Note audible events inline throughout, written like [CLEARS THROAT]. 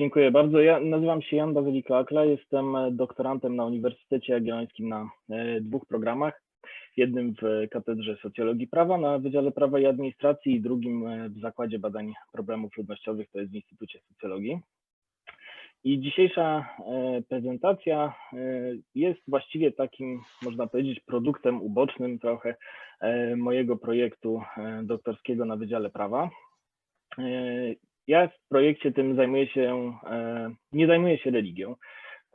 Dziękuję bardzo. Ja nazywam się Jan Bazyliko-Akla, jestem doktorantem na Uniwersytecie Jagiellońskim na e, dwóch programach. Jednym w Katedrze Socjologii Prawa na Wydziale Prawa i Administracji i drugim e, w Zakładzie Badań Problemów Ludnościowych, to jest w Instytucie Socjologii. I dzisiejsza e, prezentacja jest właściwie takim, można powiedzieć, produktem ubocznym trochę mojego projektu doktorskiego na Wydziale Prawa. Ja w projekcie tym zajmuję się, e, nie zajmuję się religią.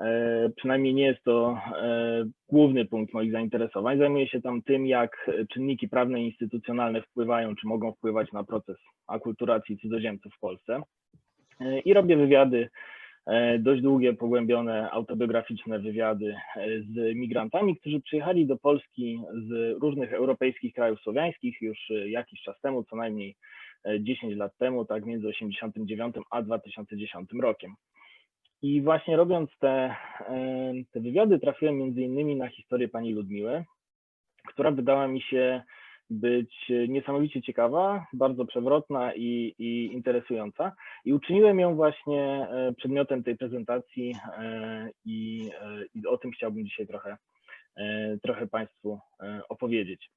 E, przynajmniej nie jest to e, główny punkt moich zainteresowań. Zajmuję się tam tym, jak czynniki prawne i instytucjonalne wpływają, czy mogą wpływać na proces akulturacji cudzoziemców w Polsce. I robię wywiady, dość długie, pogłębione, autobiograficzne wywiady z migrantami, którzy przyjechali do Polski z różnych europejskich krajów słowiańskich już jakiś czas temu, co najmniej 10 lat temu, tak między 89 a 2010 rokiem. I właśnie robiąc te, te wywiady, trafiłem między innymi na historię pani Ludmiły, która wydała mi się być niesamowicie ciekawa, bardzo przewrotna i, i, interesująca. I uczyniłem ją właśnie e, przedmiotem tej prezentacji e, i, e, i o tym chciałbym dzisiaj trochę, trochę Państwu opowiedzieć.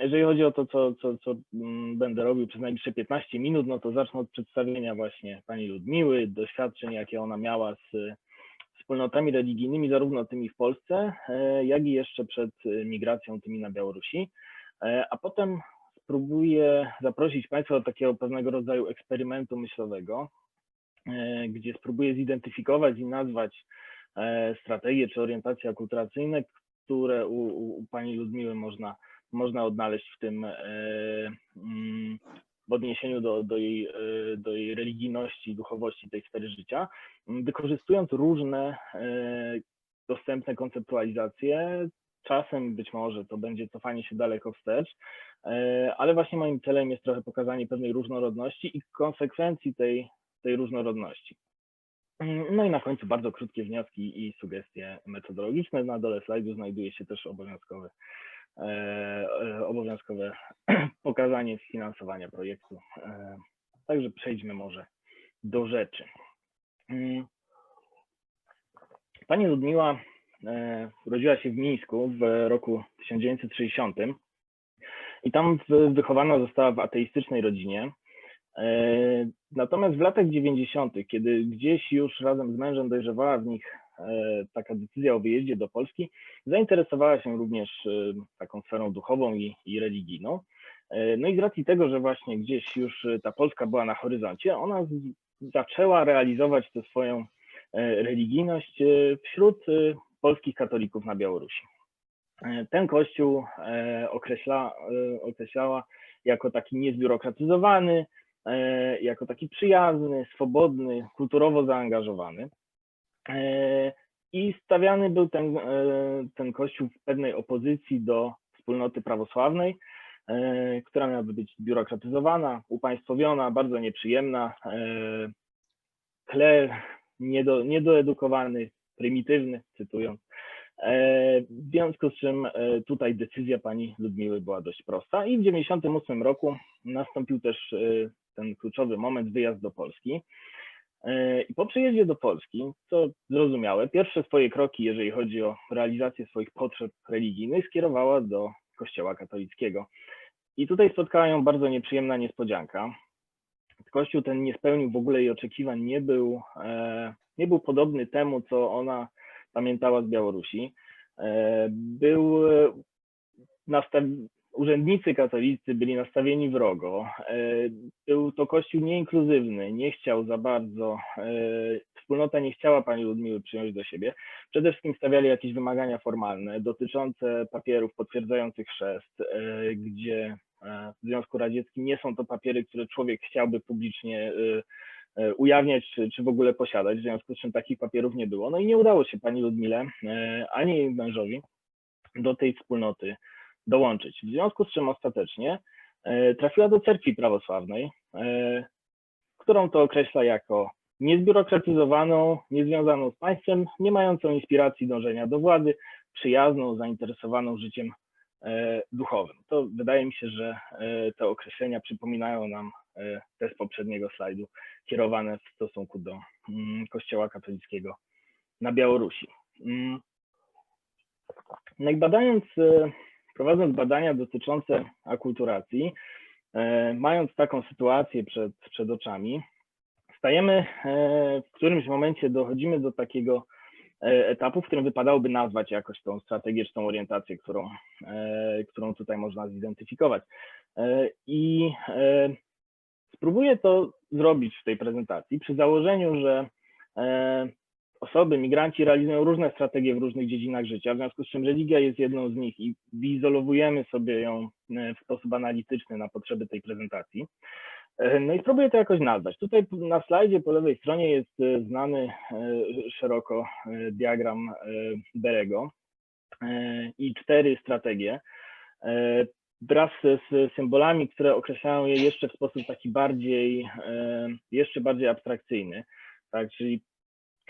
Jeżeli chodzi o to, co, co, co mm, będę robił przez najbliższe 15 minut, no to zacznę od przedstawienia właśnie pani Ludmiły, doświadczeń, jakie ona miała z wspólnotami religijnymi, zarówno tymi w Polsce, e, jak i jeszcze przed migracją tymi na Białorusi. E, a potem spróbuję zaprosić Państwa do takiego pewnego rodzaju eksperymentu myślowego, e, gdzie spróbuję zidentyfikować i nazwać strategie czy orientacje akulturacyjne, które u, u pani Ludmiły można można odnaleźć w tym e, mm, w odniesieniu do, do, jej, e, do jej religijności, duchowości tej sfery życia, wykorzystując różne e, dostępne konceptualizacje. Czasem być może to będzie cofanie się daleko wstecz, ale właśnie moim celem jest trochę pokazanie pewnej różnorodności i konsekwencji tej, tej różnorodności. No i na końcu bardzo krótkie wnioski i sugestie metodologiczne. Na dole slajdu znajduje się też obowiązkowy obowiązkowe [CLEARS THROAT] pokazanie finansowania projektu. E, także przejdźmy może do rzeczy. Mm. Pani Ludmiła urodziła się w Mińsku w roku 1960 i tam wychowana została w ateistycznej rodzinie. Natomiast w latach 90., kiedy gdzieś już razem z mężem dojrzewała w nich E, taka decyzja o wyjeździe do Polski, zainteresowała się również e, taką sferą duchową i, i religijną. E, no i z racji tego, że właśnie gdzieś już ta Polska była na horyzoncie, ona zaczęła realizować tę swoją religijność wśród polskich katolików na Białorusi. Ten kościół określa, określała jako taki niezbiurokratyzowany, jako taki przyjazny, swobodny, kulturowo zaangażowany. E, I stawiany był ten, e, ten kościół w pewnej opozycji do wspólnoty prawosławnej, e, która miałaby być biurokratyzowana, upaństwowiona, bardzo nieprzyjemna. Kler niedo, niedoedukowany, prymitywny, cytując. W związku z czym tutaj decyzja pani Ludmiły była dość prosta i w 1998 roku nastąpił też ten kluczowy moment, wyjazd do Polski. E, I po przyjeździe do Polski, co zrozumiałe, pierwsze swoje kroki, jeżeli chodzi o realizację swoich potrzeb religijnych, skierowała do Kościoła katolickiego. I tutaj spotkała ją bardzo nieprzyjemna niespodzianka. Kościół ten nie spełnił w ogóle jej oczekiwań, nie był, e, nie był podobny temu, co ona pamiętała z Białorusi. E, był nastawiony urzędnicy katolicy byli nastawieni wrogo. E, był to kościół nieinkluzywny, nie chciał za bardzo, e, wspólnota nie chciała pani Ludmiły przyjąć do siebie. Przede wszystkim stawiali jakieś wymagania formalne dotyczące papierów potwierdzających chrzest, e, gdzie w Związku Radzieckim nie są to papiery, które człowiek chciałby publicznie ujawniać, czy, czy w ogóle posiadać, w związku z czym takich papierów nie było. No i nie udało się pani Ludmile, ani jej mężowi do tej wspólnoty dołączyć. W związku z czym ostatecznie e, trafiła do cerkwi prawosławnej, e, którą to określa jako niezbiurokratyzowaną, niezwiązaną z państwem, nie mającą inspiracji dążenia do władzy, przyjazną, zainteresowaną życiem e, duchowym. To wydaje mi się, że te określenia przypominają nam te z poprzedniego slajdu, kierowane w stosunku do mm, Kościoła katolickiego na Białorusi. Mm. No i badając, prowadząc badania dotyczące akulturacji, mając taką sytuację przed, przed oczami, stajemy w którymś momencie, dochodzimy do takiego E, etapu, w którym wypadałoby nazwać jakoś tą tą orientację, którą, e, którą tutaj można zidentyfikować. E, I spróbuję to zrobić w tej prezentacji przy założeniu, że osoby, migranci realizują różne strategie w różnych dziedzinach życia, w związku z czym religia jest jedną z nich i wyizolowujemy sobie ją w sposób analityczny na potrzeby tej prezentacji. E, no i spróbuję to jakoś nazwać. Tutaj na slajdzie po lewej stronie jest e, znany e, szeroko diagram Berego i cztery strategie wraz z symbolami, które określają je jeszcze w sposób taki bardziej, jeszcze bardziej abstrakcyjny. Tak, czyli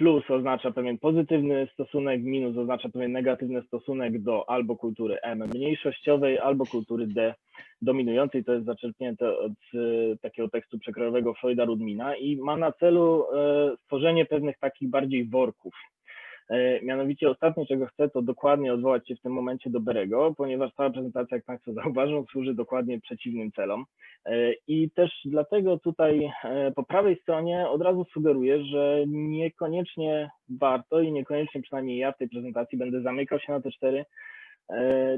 plus oznacza pewien pozytywny stosunek, minus oznacza pewien negatywny stosunek do albo kultury M mniejszościowej, albo kultury D dominującej. To jest zaczerpnięte od e, takiego tekstu przekrojowego Freuda Rudmina i ma na celu e, stworzenie pewnych takich bardziej worków mianowicie ostatnie, czego chcę, to dokładnie odwołać się w tym momencie do Berego, ponieważ cała prezentacja, jak Państwo zauważą, służy dokładnie przeciwnym celom. E, I też dlatego tutaj e, po prawej stronie od razu sugeruję, że niekoniecznie warto i niekoniecznie przynajmniej ja w tej prezentacji będę zamykał się na te cztery,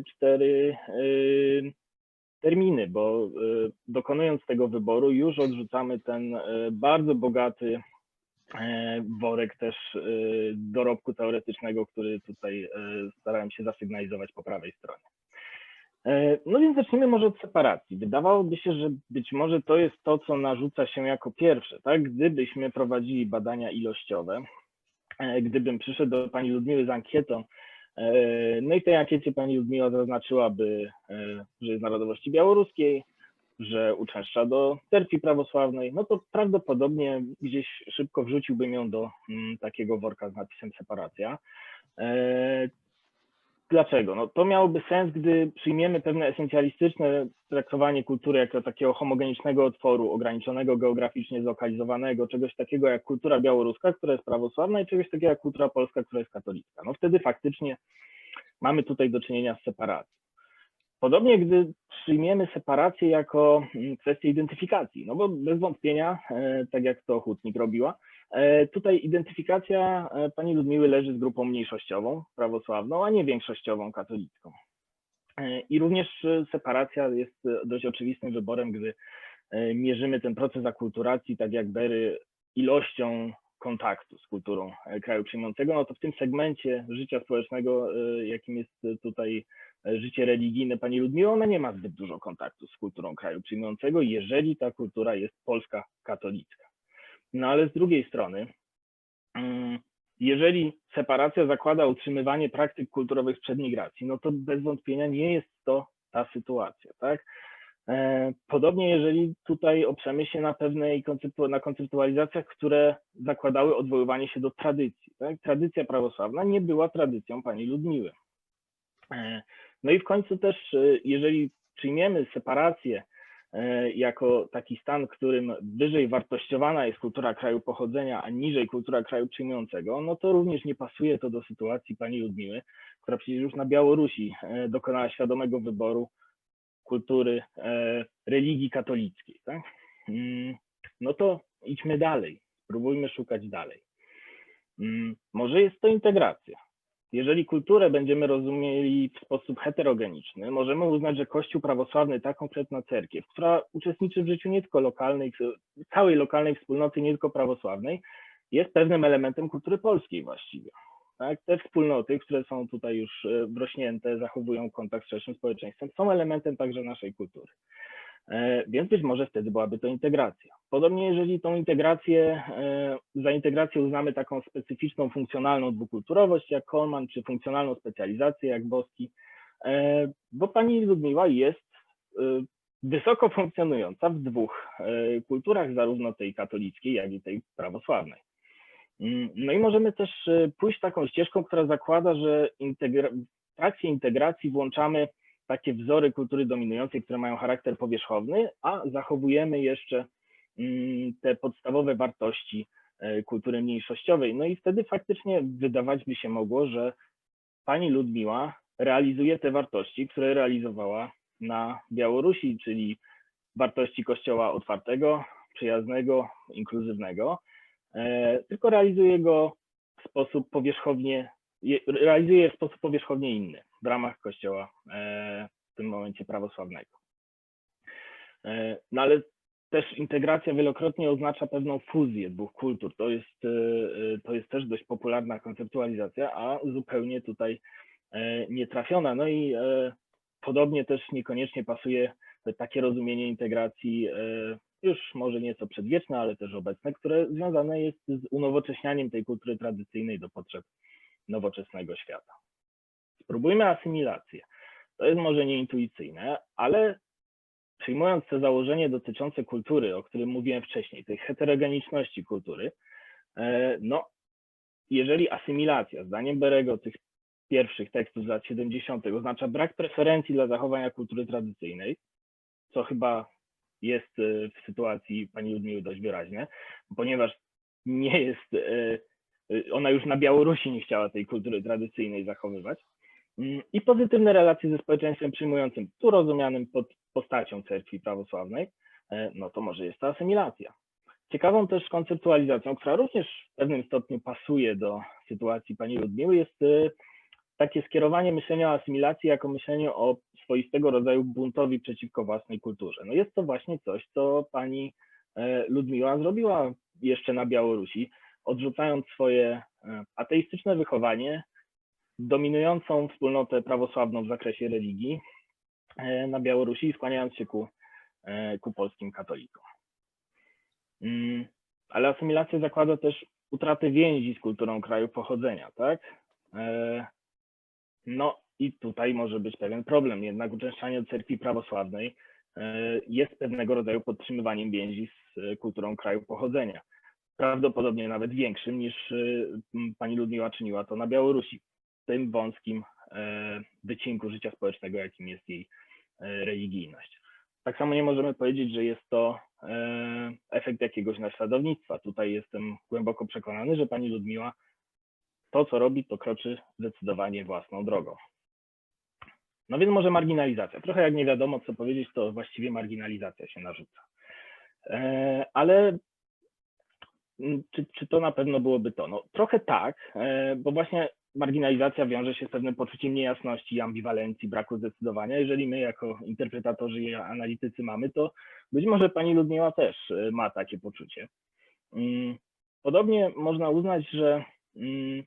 cztery terminy, bo dokonując tego wyboru już odrzucamy ten bardzo bogaty E, worek też e, dorobku teoretycznego, który tutaj e, starałem się zasygnalizować po prawej stronie. No więc zacznijmy może od separacji. Wydawałoby się, że być może to jest to, co narzuca się jako pierwsze, tak? Gdybyśmy prowadzili badania ilościowe, gdybym przyszedł do pani Ludmiły z ankietą, no i w tej ankiecie pani Ludmiła zaznaczyłaby, że jest narodowości białoruskiej, że uczęszcza do cerkwi prawosławnej, no to prawdopodobnie gdzieś szybko wrzuciłbym ją do mm, takiego worka z napisem separacja. E, dlaczego? No to miałoby sens, gdy przyjmiemy pewne esencjalistyczne traktowanie kultury jako takiego homogenicznego otworu, ograniczonego geograficznie zlokalizowanego, czegoś takiego jak kultura białoruska, która jest prawosławna i czegoś takiego jak kultura polska, która jest katolicka. No wtedy faktycznie mamy tutaj do czynienia z separacją. Podobnie, gdy przyjmiemy separację jako mm, kwestię identyfikacji, no bo bez wątpienia, e, tak jak to Hutnik robiła, e, tutaj identyfikacja e, pani Ludmiły leży z grupą mniejszościową, prawosławną, a nie większościową, katolicką. I również separacja jest dość oczywistym wyborem, gdy mierzymy ten proces akulturacji, tak jak Bery, ilością kontaktu z kulturą kraju przyjmującego, no to w tym segmencie życia społecznego, jakim jest tutaj życie religijne pani Ludmiły, ona nie ma zbyt dużo kontaktu z kulturą kraju przyjmującego, jeżeli ta kultura jest polska katolicka. No ale z drugiej strony, mm, jeżeli separacja zakłada utrzymywanie praktyk kulturowych przed migracji, no to bez wątpienia nie jest to ta sytuacja, tak? E, podobnie jeżeli tutaj oprzemy się na pewnej konceptu, na konceptualizacjach, które zakładały odwoływanie się do tradycji. Tak? Tradycja prawosławna nie była tradycją pani Ludmiły. No i w końcu też, e, jeżeli przyjmiemy separację e, jako taki stan, w którym wyżej wartościowana jest kultura kraju pochodzenia, a niżej kultura kraju przyjmującego, no to również nie pasuje to do sytuacji pani Ludmiły, która przecież już na Białorusi e, dokonała świadomego wyboru kultury religii katolickiej. Tak? Mm, no to idźmy dalej, spróbujmy szukać dalej. Mm, może jest to integracja. Jeżeli kulturę będziemy rozumieli w sposób heterogeniczny, możemy uznać, że Kościół prawosławny, ta konkretna cerkiew, która uczestniczy w życiu nie tylko lokalnej, całej lokalnej wspólnoty, nie tylko prawosławnej, jest pewnym elementem kultury polskiej właściwie. Tak? Te wspólnoty, które są tutaj już e, wrośnięte, zachowują kontakt z szerszym społeczeństwem, są elementem także naszej kultury. E, więc być może wtedy byłaby to integracja. Podobnie jeżeli tą integrację, e, za integrację uznamy taką specyficzną, funkcjonalną dwukulturowość jak Coleman, czy funkcjonalną specjalizację jak Boski, e, bo pani Ludmiła jest wysoko funkcjonująca w dwóch kulturach, zarówno tej katolickiej, jak i tej prawosławnej. Mm, no i możemy też pójść taką ścieżką, która zakłada, że integra w trakcie integracji włączamy takie wzory kultury dominującej, które mają charakter powierzchowny, a zachowujemy jeszcze mm, te podstawowe wartości e, kultury mniejszościowej. No i wtedy faktycznie wydawać by się mogło, że pani Ludmiła realizuje te wartości, które realizowała na Białorusi, czyli wartości Kościoła otwartego, przyjaznego, inkluzywnego, e, tylko realizuje go w sposób powierzchownie, je- realizuje w sposób powierzchownie inny w ramach Kościoła e, w tym momencie prawosławnego. E, No ale też integracja wielokrotnie oznacza pewną fuzję dwóch kultur. To jest, e, to jest też dość popularna konceptualizacja, a zupełnie tutaj nietrafiona. No i podobnie też niekoniecznie pasuje takie rozumienie integracji, już może nieco przedwieczne, ale też obecne, które związane jest z unowocześnianiem tej kultury tradycyjnej do potrzeb nowoczesnego świata. Spróbujmy asymilację. To jest może nieintuicyjne, ale przyjmując to założenie dotyczące kultury, o którym mówiłem wcześniej, tej heterogeniczności kultury, e, no, jeżeli asymilacja, zdaniem Berego, tych pierwszych tekstów z lat 70. oznacza brak preferencji dla zachowania kultury tradycyjnej, co chyba jest e, w sytuacji pani Ludmiły dość wyraźne, ponieważ nie jest, e, ona już na Białorusi nie chciała tej kultury tradycyjnej zachowywać. Mm, I pozytywne relacje ze społeczeństwem przyjmującym, tu rozumianym pod postacią cerkwi prawosławnej, e, no to może jest to asymilacja. Ciekawą też konceptualizacją, która również w pewnym stopniu pasuje do sytuacji pani Ludmiły, jest e, takie skierowanie myślenia o asymilacji jako myśleniu o swoistego rodzaju buntowi przeciwko własnej kulturze. No jest to właśnie coś, co pani e, Ludmiła zrobiła jeszcze na Białorusi, odrzucając swoje ateistyczne wychowanie, dominującą wspólnotę prawosławną w zakresie religii e, na Białorusi skłaniając się ku, e, ku polskim katolikom. Mm, Ale asymilacja zakłada też utratę więzi z kulturą kraju pochodzenia, tak? E, No i tutaj może być pewien problem, jednak uczęszczanie do cerkwi prawosławnej jest pewnego rodzaju podtrzymywaniem więzi z kulturą kraju pochodzenia. Prawdopodobnie nawet większym niż pani Ludmiła czyniła to na Białorusi, tym wąskim e, wycinku życia społecznego, jakim jest jej e, religijność. Tak samo nie możemy powiedzieć, że jest to e, efekt jakiegoś naśladownictwa. Tutaj jestem głęboko przekonany, że pani Ludmiła to, co robi, to kroczy zdecydowanie własną drogą. No więc może marginalizacja. Trochę jak nie wiadomo, co powiedzieć, to właściwie marginalizacja się narzuca. Ale czy, czy to na pewno byłoby to? No trochę tak, bo właśnie marginalizacja wiąże się z pewnym poczuciem niejasności, ambiwalencji, braku zdecydowania. Jeżeli my jako interpretatorzy i analitycy mamy, to być może pani Ludmiła też e, ma takie poczucie. Mm, Podobnie można uznać, że mm,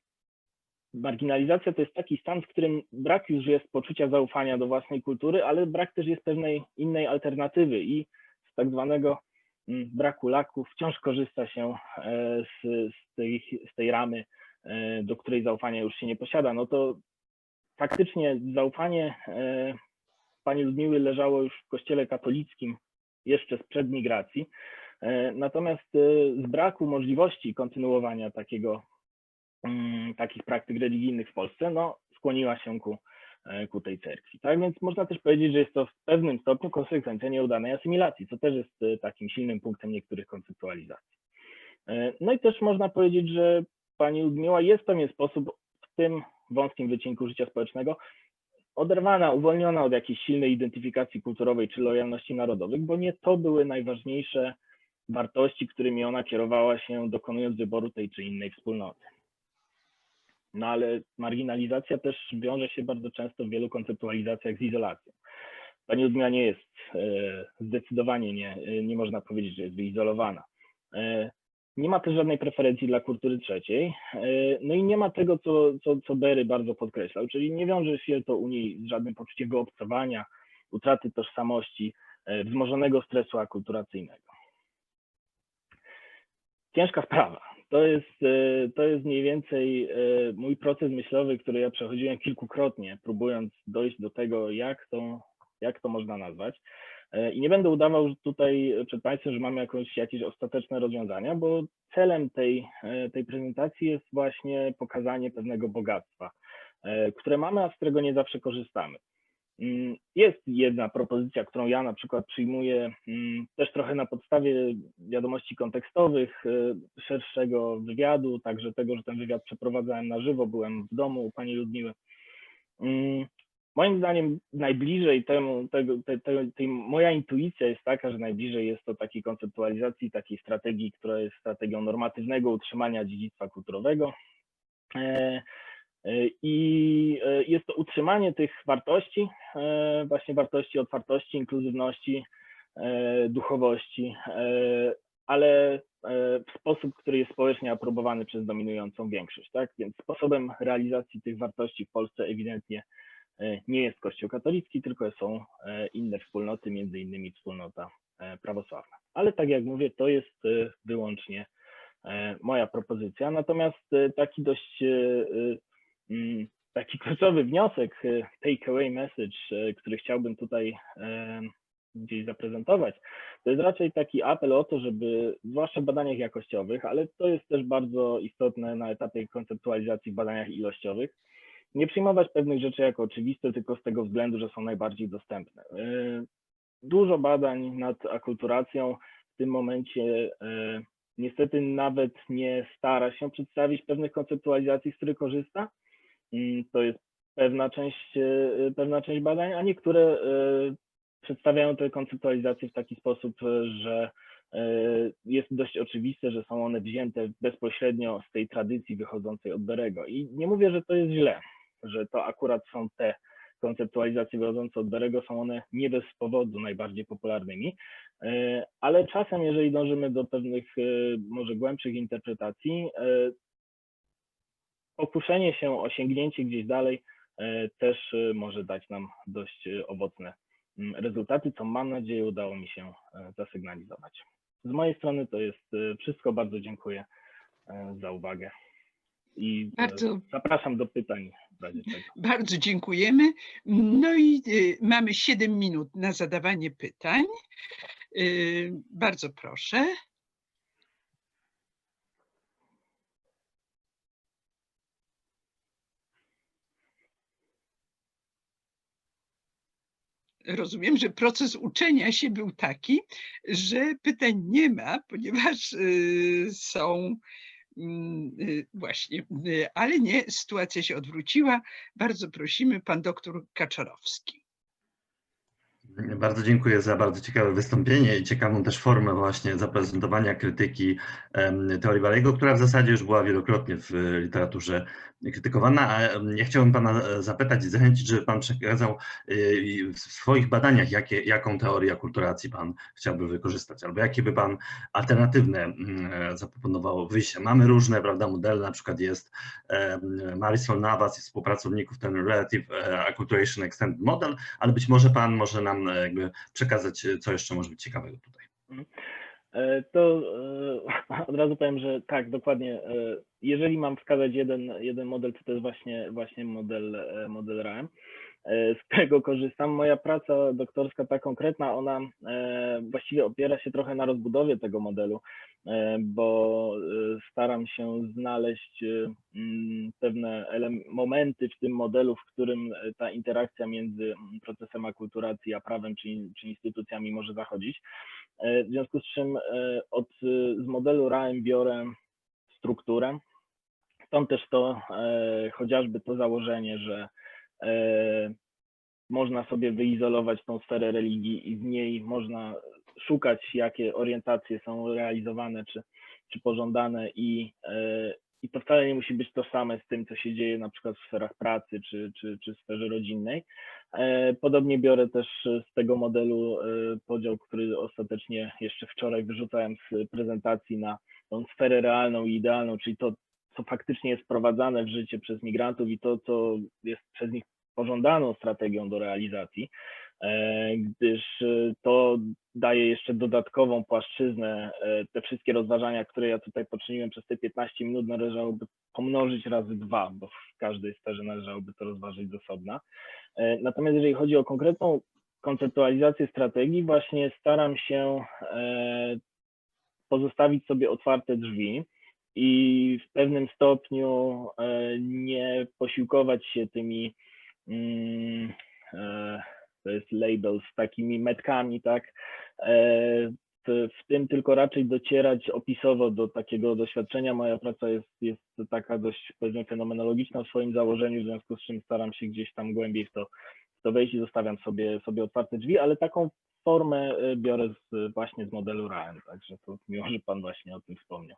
marginalizacja to jest taki stan, w którym brak już jest poczucia zaufania do własnej kultury, ale brak też jest pewnej innej alternatywy i z tak zwanego mm, braku laku wciąż korzysta się e, z, z, tej, z tej ramy, do której zaufania już się nie posiada. No to faktycznie zaufanie e, pani Ludmiły leżało już w kościele katolickim jeszcze sprzed migracji. E, Natomiast e, z braku możliwości kontynuowania takiego mm, takich praktyk religijnych w Polsce, no, skłoniła się ku, e, ku tej cerkwi. Tak więc można też powiedzieć, że jest to w pewnym stopniu konsekwencja nieudanej asymilacji, co też jest e, takim silnym punktem niektórych konceptualizacji. E, No i też można powiedzieć, że pani Ludmiła jest w pewien sposób w tym wąskim wycinku życia społecznego oderwana, uwolniona od jakiejś silnej identyfikacji kulturowej czy lojalności narodowych, bo nie to były najważniejsze wartości, którymi ona kierowała się, dokonując wyboru tej czy innej wspólnoty. No ale marginalizacja też wiąże się bardzo często w wielu konceptualizacjach z izolacją. Pani Ludmila nie jest e, zdecydowanie nie, e, nie można powiedzieć, że jest wyizolowana. Nie ma też żadnej preferencji dla kultury trzeciej. E, No i nie ma tego, co, co, co Berry bardzo podkreślał, czyli nie wiąże się to u niej z żadnym poczuciem wyobcowania, utraty tożsamości, e, wzmożonego stresu akulturacyjnego. Ciężka sprawa. To jest, e, to jest mniej więcej mój proces myślowy, który ja przechodziłem kilkukrotnie, próbując dojść do tego, jak to, jak to można nazwać. E, I nie będę udawał tutaj przed Państwem, że mamy jakąś, jakieś ostateczne rozwiązania, bo celem tej, e, tej prezentacji jest właśnie pokazanie pewnego bogactwa, e, które mamy, a z którego nie zawsze korzystamy. Mm, Jest jedna propozycja, którą ja na przykład przyjmuję mm, też trochę na podstawie wiadomości kontekstowych, szerszego wywiadu, także tego, że ten wywiad przeprowadzałem na żywo, byłem w domu u pani Ludmiły. Moim zdaniem najbliżej temu, tego, te, te, moja intuicja jest taka, że najbliżej jest to takiej konceptualizacji, takiej strategii, która jest strategią normatywnego utrzymania dziedzictwa kulturowego. E, e, I e, jest to utrzymanie tych wartości, właśnie wartości otwartości, inkluzywności, duchowości, ale w sposób, który jest społecznie aprobowany przez dominującą większość. Tak? Więc sposobem realizacji tych wartości w Polsce ewidentnie nie jest Kościół katolicki, tylko są e, inne wspólnoty, między innymi wspólnota e, prawosławna. Ale tak jak mówię, to jest e, wyłącznie e, moja propozycja. Natomiast e, taki dość e, e, mm, taki [LAUGHS] kluczowy wniosek, e, take away message, e, który chciałbym tutaj e, gdzieś zaprezentować, to jest raczej taki apel o to, żeby, zwłaszcza w badaniach jakościowych, ale to jest też bardzo istotne na etapie konceptualizacji w badaniach ilościowych, nie przyjmować pewnych rzeczy jako oczywiste, tylko z tego względu, że są najbardziej dostępne. E, Dużo badań nad akulturacją w tym momencie e, niestety nawet nie stara się przedstawić pewnych konceptualizacji, z których korzysta. Mm, To jest pewna część, e, pewna część badań, a niektóre przedstawiają te konceptualizacje w taki sposób, że jest dość oczywiste, że są one wzięte bezpośrednio z tej tradycji wychodzącej od Berego. I nie mówię, że to jest źle, że to akurat są te konceptualizacje wychodzące od Berego, są one nie bez powodu najbardziej popularnymi, e, ale czasem, jeżeli dążymy do pewnych e, może głębszych interpretacji, e, pokuszenie się o sięgnięcie gdzieś dalej też może dać nam dość owocne mm, rezultaty, co mam nadzieję udało mi się zasygnalizować. Z mojej strony to jest wszystko. Bardzo dziękuję za uwagę i Bardzo, zapraszam do pytań. Bardzo dziękujemy. No i y, mamy 7 minut na zadawanie pytań. Y, Bardzo proszę. Rozumiem, że proces uczenia się był taki, że pytań nie ma, ponieważ y, są właśnie, y, ale nie, sytuacja się odwróciła. Bardzo prosimy, pan doktor Kaczorowski. Bardzo dziękuję za bardzo ciekawe wystąpienie i ciekawą też formę właśnie zaprezentowania krytyki teorii Barego, która w zasadzie już była wielokrotnie w e, literaturze krytykowana. A ja chciałbym Pana e, zapytać i zachęcić, żeby Pan przekazał e, w swoich badaniach, jakie, jaką teorię akulturacji Pan chciałby wykorzystać, albo jakie by Pan alternatywne mm, zaproponował wyjścia. Mamy różne prawda, modele, na przykład jest Marisol Navas i współpracowników ten Relative Acculturation Extended Model, ale być może Pan może nam jakby przekazać, e, co jeszcze może być ciekawego tutaj. E, To e, [LAUGHS] od razu powiem, że tak, dokładnie. Jeżeli mam wskazać jeden, jeden model, to to jest właśnie, właśnie model, model RAM, z którego korzystam. Moja praca doktorska, ta konkretna, ona e, właściwie opiera się trochę na rozbudowie tego modelu, e, bo e, staram się znaleźć e, mm, pewne momenty w tym modelu, w którym e, ta interakcja między mm, procesem akulturacji a prawem czy, czy instytucjami może zachodzić. E, W związku z czym e, od, e, z modelu RAM biorę strukturę. Stąd też to e, chociażby to założenie, że e, można sobie wyizolować tą sferę religii i z niej można szukać, jakie orientacje są realizowane czy, czy pożądane i, e, i to wcale nie musi być tożsame z tym, co się dzieje na przykład w sferach pracy czy, czy, czy sferze rodzinnej. E, Podobnie biorę też z tego modelu e, podział, który ostatecznie jeszcze wczoraj wyrzucałem z prezentacji na tą sferę realną i idealną, czyli to, co faktycznie jest wprowadzane w życie przez migrantów i to, co jest przez nich pożądaną strategią do realizacji, e, gdyż e, to daje jeszcze dodatkową płaszczyznę. E, Te wszystkie rozważania, które ja tutaj poczyniłem przez te 15 minut, należałoby pomnożyć razy dwa, bo w każdej sferze należałoby to rozważyć z osobna. Natomiast jeżeli chodzi o konkretną konceptualizację strategii, właśnie staram się pozostawić sobie otwarte drzwi i w pewnym stopniu e, nie posiłkować się tymi mm, e, to jest label z takimi metkami, tak, e, w, tym tylko raczej docierać opisowo do takiego doświadczenia. Moja praca jest, jest taka dość powiedzmy fenomenologiczna w swoim założeniu, w związku z czym staram się gdzieś tam głębiej w to, w to wejść i zostawiam sobie, sobie otwarte drzwi, ale taką formę biorę z, właśnie z modelu RAN, także to miło, że Pan właśnie o tym wspomniał.